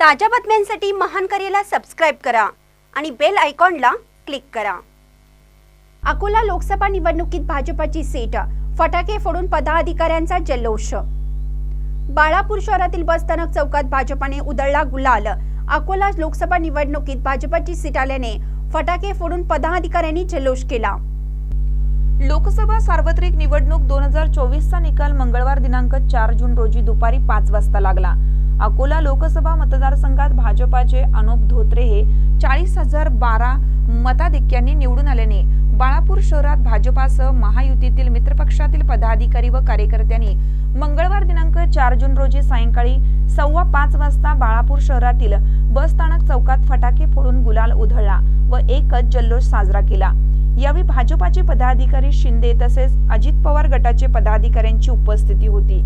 ताज्या बातम्यांसाठी महान करेला सबस्क्राईब करा आणि बेल आयकॉनला क्लिक करा. अकोला लोकसभा निवडणुकीत भाजपाची सीट फटाके फोडून पदाधिकाऱ्यांचा जल्लोष. बाळापूर शहरातील बसस्थानक चौकात भाजपाने उधळला गुलाल. अकोला लोकसभा निवडणुकीत भाजपाची सीट आल्याने फटाके फोडून पदाधिकाऱ्यांनी जल्लोष केला. लोकसभा सार्वत्रिक निवडणूक दोन हजार चोवीसचा निकाल मंगळवार दिनांक चार जून रोजी दुपारी पाच वाजता लागला. अकोला लोकसभा मतदारसंघात भाजपाचे अनुप धोत्रे हे चाळीस हजार बारा मताधिक्यांनी निवडून आल्याने बाळापूर शहरात भाजपासह महायुतीतील मित्रपक्षातील पदाधिकारी व कार्यकर्त्यांनी मंगळवार दिनांक चार जून रोजी सायंकाळी सव्वा पाच वाजता बाळापूर शहरातील बसस्थानक चौकात फटाके फोडून गुलाल उधळला व एकच जल्लोष साजरा केला. यावेळी भाजपाचे पदाधिकारी शिंदे तसेच अजित पवार गटाचे पदाधिकाऱ्यांची उपस्थिती होती.